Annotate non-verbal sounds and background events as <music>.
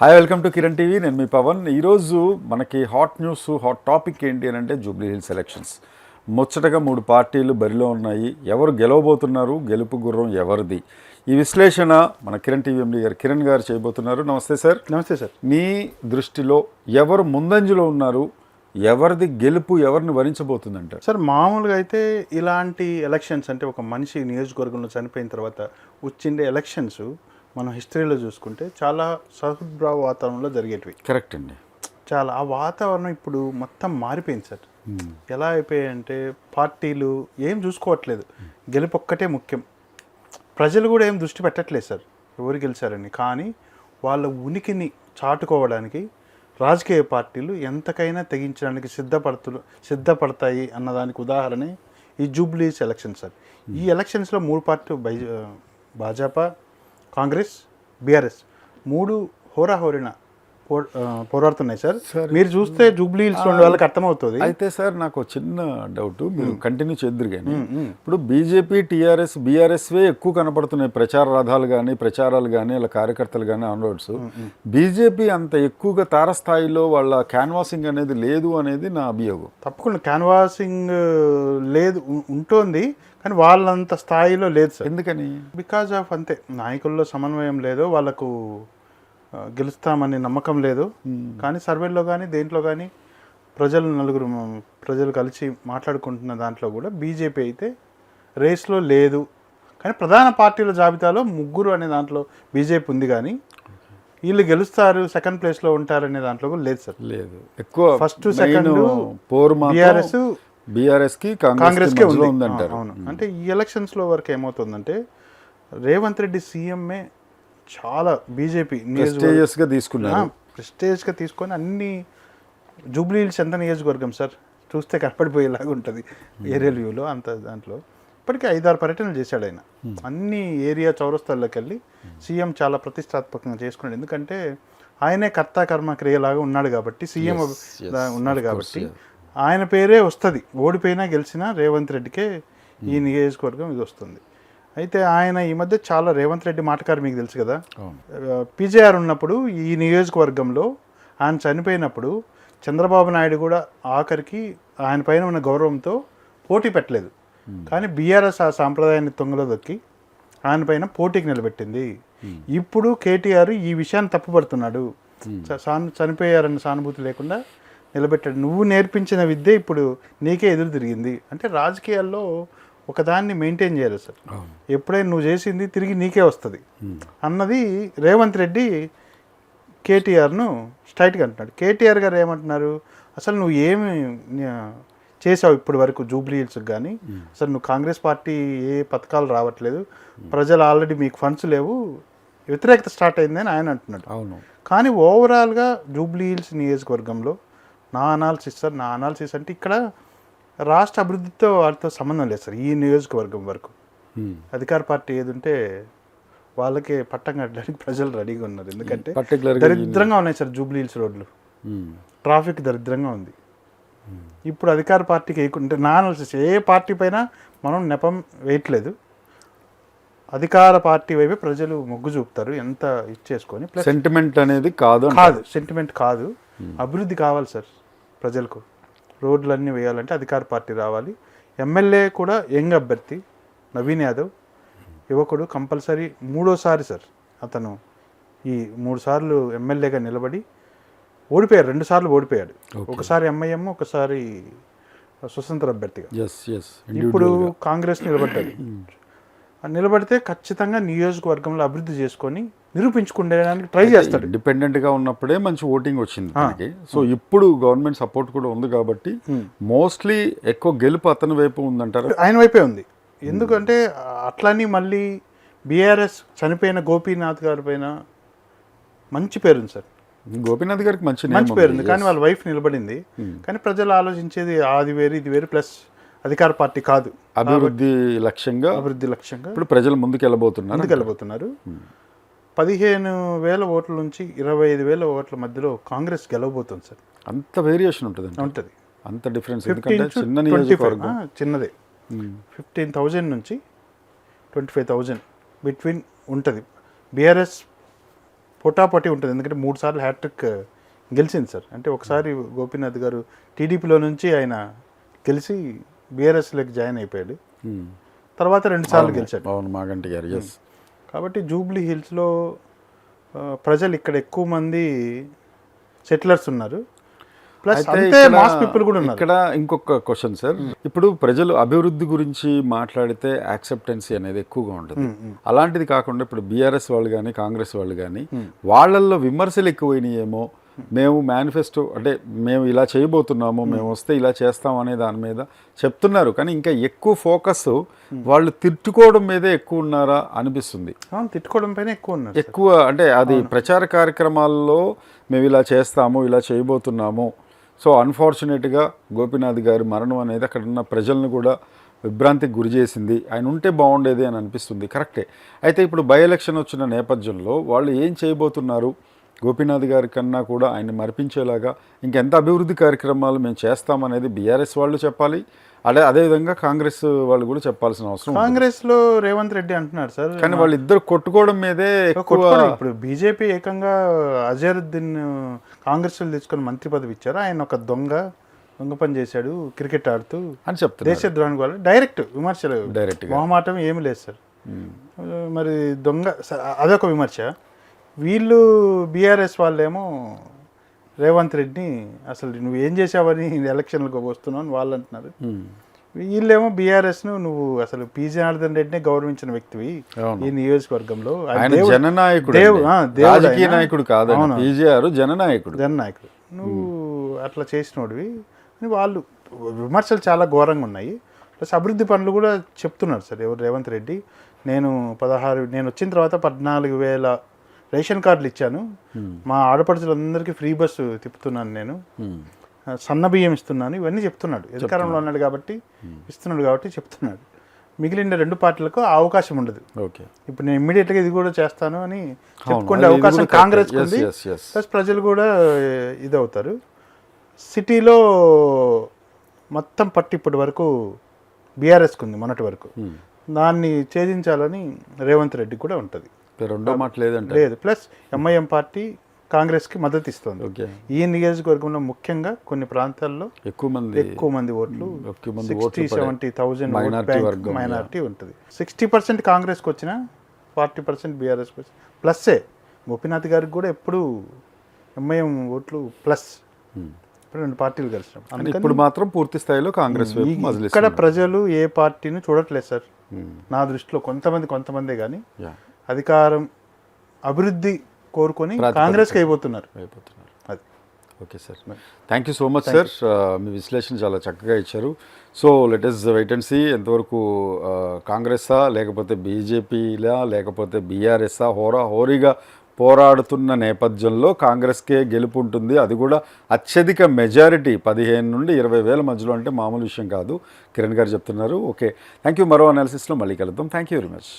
Hi welcome to Kiran TV నేను మీ పవన్. ఈరోజు మనకి హాట్ న్యూస్ హాట్ టాపిక్ ఏంటి అని అంటే జూబ్లీ హిల్స్ ఎలక్షన్స్ ముచ్చటగా మూడు పార్టీలు బరిలో ఉన్నాయి. ఎవరు గెలవబోతున్నారు? గెలుపు గుర్రం ఎవరిది? ఈ విశ్లేషణ మన కిరణ్ టీవీ ఎండి గారు కిరణ్ గారు చేయబోతున్నారు. నమస్తే సార్ నమస్తే సార్ మీ దృష్టిలో ఎవరు ముందంజలో ఉన్నారు? ఎవరిది గెలుపు ఎవరిని వరించబోతుందంటారు? సార్ మామూలుగా అయితే ఇలాంటి ఎలక్షన్స్ అంటే ఒక మనిషి నియోజకవర్గంలో చనిపోయిన తర్వాత వచ్చిండే ఎలక్షన్స్ మనం హిస్టరీలో చూసుకుంటే చాలా సహృద్భావ వాతావరణంలో జరిగేటివి. కరెక్ట్ అండి. చాలా ఆ వాతావరణం ఇప్పుడు మొత్తం మారిపోయింది సార్. ఎలా అయిపోయాయంటే పార్టీలు ఏం చూసుకోవట్లేదు. గెలుపు ఒక్కటే ముఖ్యం. ప్రజలు కూడా ఏం దృష్టి పెట్టట్లేదు సార్. ఎవరు గెలిచారని. కానీ వాళ్ళ ఉనికిని చాటుకోవడానికి రాజకీయ పార్టీలు ఎంతకైనా తెగించడానికి సిద్ధపడుతు సిద్ధపడతాయి అన్నదానికి ఉదాహరణ ఈ జూబ్లీస్ ఎలక్షన్ సార్. ఈ ఎలక్షన్స్లో మూడు పార్టీ బై భాజపా కాంగ్రెస్ బీఆర్ఎస్ మూడు హోరాహోరిన పోరాడుతున్నాయి సార్. మీరు చూస్తే జూబ్లీ హిల్స్ వాళ్ళకి అర్థమవుతుంది. అయితే సార్ నాకు చిన్న డౌట్. మీరు కంటిన్యూ చేద్దరు కానీ ఇప్పుడు బీజేపీ టీఆర్ఎస్ బీఆర్ఎస్వే ఎక్కువ కనపడుతున్నాయి. ప్రచార రథాలు కానీ ప్రచారాలు కానీ వాళ్ళ కార్యకర్తలు కానీ ఆన్రోడ్స్. బీజేపీ అంత ఎక్కువగా తారస్థాయిలో వాళ్ళ క్యాన్వాసింగ్ అనేది లేదు అనేది నా అభియోగం. తప్పకుండా క్యాన్వాసింగ్ లేదు ఉంటుంది. కానీ వాళ్ళంత స్థాయిలో లేదు సార్. ఎందుకని? బికాజ్ ఆఫ్ అంతే నాయకుల్లో సమన్వయం లేదు వాళ్ళకు గెలుస్తామనే నమ్మకం లేదు. కానీ సర్వేలో కానీ దేంట్లో కానీ ప్రజలు నలుగురు ప్రజలు కలిసి మాట్లాడుకుంటున్న దాంట్లో కూడా బీజేపీ అయితే రేస్లో లేదు. కానీ ప్రధాన పార్టీల జాబితాలో ముగ్గురు అనే దాంట్లో బీజేపీ ఉంది కానీ వీళ్ళు గెలుస్తారు సెకండ్ ప్లేస్లో ఉంటారనే దాంట్లో కూడా లేదు సార్. లేదు. ఎక్కువ పోరు BRS, బీఆర్ఎస్ కి కాంగ్రెస్ కాంగ్రెస్కే ఉంది. ఉందంటారు. అవును. అంటే ఈ ఎలక్షన్స్లో వరకు ఏమవుతుందంటే రేవంత్ రెడ్డి సీఎంఏ చాలా బీజేపీ ప్రెస్టేజియస్గా తీసుకున్నారు. ప్రెస్టేజ్గా తీసుకొని అన్ని జూబ్లీ హిల్స్ ఎంత నియోజకవర్గం సార్. చూస్తే కనపడిపోయేలాగా ఉంటుంది ఏరియల్ వ్యూలో అంత దాంట్లో. ఇప్పటికీ ఐదారు పర్యటనలు చేశాడు ఆయన. అన్ని ఏరియా చౌరస్తాల్లోకి వెళ్ళి సీఎం చాలా ప్రతిష్టాత్మకంగా చేసుకున్నాడు. ఎందుకంటే ఆయనే కర్త కర్మ క్రియలాగా ఉన్నాడు కాబట్టి సీఎం ఉన్నాడు కాబట్టి ఆయన పేరే వస్తుంది. ఓడిపోయినా గెలిచినా రేవంత్ రెడ్డికే ఈ నియోజకవర్గం ఇది వస్తుంది. అయితే ఆయన ఈ మధ్య చాలా రేవంత్ రెడ్డి మాటకారు మీకు తెలుసు కదా? పీజేఆర్ ఉన్నప్పుడు ఈ నియోజకవర్గంలో ఆయన చనిపోయినప్పుడు చంద్రబాబు నాయుడు కూడా ఆఖరికి ఆయన పైన ఉన్న గౌరవంతో పోటీ పెట్టలేదు. కానీ బీఆర్ఎస్ ఆ సాంప్రదాయాన్ని తొంగలో దొక్కి ఆయన పైన పోటీకి నిలబెట్టింది. ఇప్పుడు కేటీఆర్ ఈ విషయాన్ని తప్పుపడుతున్నాడు. చనిపోయారన్న సానుభూతి లేకుండా నిలబెట్టాడు. నువ్వు నేర్పించిన విద్య ఇప్పుడు నీకే ఎదురు తిరిగింది. అంటే రాజకీయాల్లో ఒకదాన్ని మెయింటైన్ చేయాలి సార్. ఎప్పుడైనా నువ్వు చేసింది తిరిగి నీకే వస్తుంది. అన్నది రేవంత్ రెడ్డి కేటీఆర్ను స్ట్రైట్గా అంటున్నాడు. కేటీఆర్ గారు ఏమంటున్నారు? అసలు నువ్వు ఏమి చేసావు ఇప్పటి వరకు జూబ్లీ హిల్స్కి కానీ అసలు నువ్వు కాంగ్రెస్ పార్టీ ఏ పథకాలు రావట్లేదు. ప్రజలు ఆల్రెడీ మీకు ఫండ్స్ లేవు. వ్యతిరేకత స్టార్ట్ అయిందని ఆయన అంటున్నాడు. అవును. కానీ ఓవరాల్గా జూబ్లీ హిల్స్ నియోజకవర్గంలో నా అనాలిసిస్ సార్ నా అనాలిసిస్ అంటే ఇక్కడ రాష్ట్ర అభివృద్ధితో వాటితో సంబంధం లేదు సార్ ఈ నియోజకవర్గం వరకు. అధికార పార్టీ ఏది ఉంటే వాళ్ళకి పట్టం కట్టడానికి ప్రజలు రెడీగా ఉన్నారు. ఎందుకంటే దరిద్రంగా ఉన్నాయి సార్ జూబ్లీ హిల్స్ రోడ్లు. ట్రాఫిక్ దరిద్రంగా ఉంది. ఇప్పుడు అధికార పార్టీకి వేయకుంటే నా అనాలిసిస్ ఏ పార్టీ పైన మనం నెపం వేయట్లేదు. అధికార పార్టీ వైపే ప్రజలు మొగ్గు చూపుతారు ఎంత ఇచ్చేసుకొని సెంటిమెంట్ అనేది కాదు. కాదు సెంటిమెంట్ కాదు. అభివృద్ధి కావాలి సార్. ప్రజలకు రోడ్లన్నీ వేయాలంటే అధికార పార్టీ రావాలి. ఎమ్మెల్యే కూడా యంగ్ అభ్యర్థి నవీన్ యాదవ్. యువకుడు కంపల్సరీ మూడోసారి సార్ అతను ఈ మూడు సార్లు ఎమ్మెల్యేగా నిలబడి ఓడిపోయాడు రెండు సార్లు ఓడిపోయాడు. ఒకసారి ఎంఐఎం ఒకసారి స్వతంత్ర అభ్యర్థిగా. ఇప్పుడు కాంగ్రెస్ నిలబడ్డాడు. ఆ నిలబడితే ఖచ్చితంగా నియోజకవర్గంలో అభివృద్ధి చేసుకొని నిరూపించుకునేదానికి ట్రై చేస్తాడు. ఇండిపెండెంట్గా ఉన్నప్పుడే మంచి ఓటింగ్ వచ్చింది సో ఇప్పుడు గవర్నమెంట్ సపోర్ట్ కూడా ఉంది కాబట్టి మోస్ట్లీ ఎక్కువ గెలుపు అతని వైపు ఉందంటారు? ఆయన వైపే ఉంది. ఎందుకంటే అట్లని మళ్ళీ బీఆర్ఎస్ చనిపోయిన గోపీనాథ్ గారి పైన మంచి పేరుంది సార్. గోపీనాథ్ గారికి మంచి మంచి ఉంది. పేరుంది. కానీ వాళ్ళ వైఫ్ నిలబడింది. కానీ ప్రజలు ఆలోచించేది అది వేరు ఇది వేరు ప్లస్ అధికార పార్టీ కాదు. అభివృద్ధి లక్ష్యంగా అభివృద్ధి లక్ష్యంగా ఇప్పుడు ప్రజలు ముందుకు వెళ్ళబోతున్నారు ముందుకు వెళ్ళబోతున్నారు పదిహేను వేల ఓట్ల నుంచి ఇరవై ఐదు వేల ఓట్ల మధ్యలో కాంగ్రెస్ గెలవబోతుంది సార్. అంత వేరియేషన్ ఉంటుంది ఉంటుంది. అంత డిఫరెన్స్. చిన్న నియోజకవర్గం. చిన్నదే. ఫిఫ్టీన్ థౌజండ్ నుంచి ట్వంటీ ఫైవ్ థౌజండ్ బిట్వీన్ ఉంటుంది. బీఆర్ఎస్ పొటాపొటి ఉంటుంది. ఎందుకంటే మూడు సార్లు హ్యాట్రిక్ గెలిచింది సార్. అంటే ఒకసారి గోపీనాథ్ గారు టీడీపీలో నుంచి ఆయన గెలిచి బీఆర్ఎస్లోకి జాయిన్ అయిపోయాడు. తర్వాత రెండు సార్లు గెలిచాడు. అవును మాగంటి గారు. ఎస్ కాబట్టి జూబ్లీ హిల్స్లో ప్రజలు ఇక్కడ ఎక్కువ మంది సెటిలర్స్ ఉన్నారు. ప్లస్ అంతే మాస్ పీపుల్ కూడా ఉన్నారు. ఇక్కడ ఇంకొక క్వశ్చన్ సార్. ఇప్పుడు ప్రజలు అభివృద్ధి గురించి మాట్లాడితే యాక్సెప్టెన్సీ అనేది ఎక్కువగా ఉంటుంది. అలాంటిది కాకుండా ఇప్పుడు బీఆర్ఎస్ వాళ్ళు కానీ కాంగ్రెస్ వాళ్ళు కానీ వాళ్ళల్లో విమర్శలు ఎక్కువైనాయేమో మేము మేనిఫెస్టో అంటే మేము ఇలా చేయబోతున్నాము మేము వస్తే ఇలా చేస్తాం అనే దాని మీద చెప్తున్నారు. కానీ ఇంకా ఎక్కువ ఫోకస్ వాళ్ళు తిట్టుకోవడం మీదే ఎక్కువ ఉన్నారా అనిపిస్తుంది. తిట్టుకోవడం పైన ఎక్కువ ఉన్నారు ఎక్కువ అంటే అది ప్రచార కార్యక్రమాల్లో మేము ఇలా చేస్తాము ఇలా చేయబోతున్నాము. సో అన్ఫార్చునేట్గా గోపీనాథ్ గారి మరణం అనేది అక్కడ ఉన్న ప్రజలను కూడా విభ్రాంతికి గురి చేసింది. ఆయన ఉంటే బాగుండేది అని అనిపిస్తుంది. కరెక్టే. అయితే ఇప్పుడు బై ఎలక్షన్ వచ్చిన నేపథ్యంలో వాళ్ళు ఏం చేయబోతున్నారు? గోపీనాథ్ గారి కన్నా కూడా ఆయన్ని మరిపించేలాగా ఇంకెంత అభివృద్ధి కార్యక్రమాలు మేము చేస్తామనేది బీఆర్ఎస్ వాళ్ళు చెప్పాలి. అదే అదేవిధంగా కాంగ్రెస్ వాళ్ళు కూడా చెప్పాల్సిన అవసరం. కాంగ్రెస్లో రేవంత్ రెడ్డి అంటున్నారు సార్. కానీ వాళ్ళు ఇద్దరు కొట్టుకోవడం మీదే ఎక్కువ ఇప్పుడు బీజేపీ ఏకంగా అజరుద్దీన్ కాంగ్రెస్ తీసుకొని మంత్రి పదవి ఇచ్చారు. ఆయన ఒక దొంగ దొంగ పని చేశాడు క్రికెట్ ఆడుతూ అని చెప్తున్నారు. దేశ ద్రోహానికి వాళ్ళు డైరెక్ట్ విమర్శలు. గా. మొహమాటం ఏమి లేదు సార్. మరి దొంగ అదొక విమర్శ. వీళ్ళు బీఆర్ఎస్ వాళ్ళేమో రేవంత్ రెడ్డిని అసలు నువ్వు ఏం చేసావని <laughs> ఎలక్షన్లకు వస్తున్నావు అని వాళ్ళు అంటున్నారు. వీళ్ళేమో బీఆర్ఎస్ను నువ్వు అసలు పి జనార్దన్ రెడ్డినే గౌరవించిన వ్యక్తివి. ఈ నియోజకవర్గంలో. ఆయన జననాయకుడు రాజకీయ. నాయకుడు కాదు. పీజీఆర్ జననాయకుడు. జననాయకుడు. నువ్వు అట్లా చేసినోడివి. అని వాళ్ళు విమర్శలు చాలా ఘోరంగా ఉన్నాయి. ప్లస్ అభివృద్ధి పనులు కూడా చెప్తున్నారు సార్ ఎవరు రేవంత్ రెడ్డి. నేను పదహారు నేను వచ్చిన తర్వాత పద్నాలుగు వేల రేషన్ కార్డులు ఇచ్చాను. మా ఆడపడుచులందరికీ ఫ్రీ బస్సు తిప్పుతున్నాను నేను. సన్న బియ్యం ఇస్తున్నాను. ఇవన్నీ చెప్తున్నాడు. అధికారంలో ఉన్నాడు కాబట్టి ఇస్తున్నాడు కాబట్టి చెప్తున్నాడు. మిగిలిన రెండు పార్టీలకు అవకాశం ఉండదు. ఓకే. ఇప్పుడు నేను ఇమ్మీడియట్గా ఇది కూడా చేస్తాను అని చెప్పుకునే అవకాశం కాంగ్రెస్. ప్లస్ ప్రజలు కూడా ఇది అవుతారు సిటీలో మొత్తం పట్టి ఇప్పటి వరకు బీఆర్ఎస్కి ఉంది మొన్నటి వరకు. దాన్ని ఛేదించాలని రేవంత్ రెడ్డి కూడా ఉంటుంది. రెండో మాట లేదంటే లేదు. ప్లస్ ఎంఐఎం పార్టీ కాంగ్రెస్కి మద్దతు ఇస్తుంది ఈ నియోజకవర్గంలో ముఖ్యంగా కొన్ని ప్రాంతాల్లో ఎక్కువ మంది ఎక్కువ మంది ఓట్లు సిక్స్టీ సెవెంటీ థౌజండ్ మైనారిటీ ఉంటుంది. సిక్స్టీ పర్సెంట్ కాంగ్రెస్కి వచ్చిన ఫార్టీ పర్సెంట్ బీఆర్ఎస్కి వచ్చిన. ప్లస్సే గోపీనాథ్ గారికి కూడా ఎప్పుడు ఎంఐఎం ఓట్లు ప్లస్. రెండు పార్టీలు కలిసినాం ఇప్పుడు మాత్రం పూర్తి స్థాయిలో కాంగ్రెస్. ఇక్కడ ప్రజలు ఏ పార్టీని చూడట్లేదు సార్. నా దృష్టిలో కొంతమంది కొంతమందే కానీ అధికారం అభివృద్ధి కోరుకొని కాంగ్రెస్కి అయిపోతున్నారు. అయిపోతున్నారు. అది. Okay sir. Thank you so much sir మీ విశ్లేషణ చాలా చక్కగా ఇచ్చారు. So let us wait and see ఎంతవరకు కాంగ్రెస్సా లేకపోతే బీజేపీలా లేకపోతే బీఆర్ఎస్ఆ హోరా హోరీగా పోరాడుతున్న నేపథ్యంలో కాంగ్రెస్కే గెలుపు ఉంటుంది. అది కూడా అత్యధిక మెజారిటీ పదిహేను నుండి ఇరవై వేల మధ్యలో అంటే మామూలు విషయం కాదు. కిరణ్ గారు చెప్తున్నారు. ఓకే. థ్యాంక్ యూ మరో అనాలిసిస్లో మళ్ళీ కలుద్దాం. Thank you very much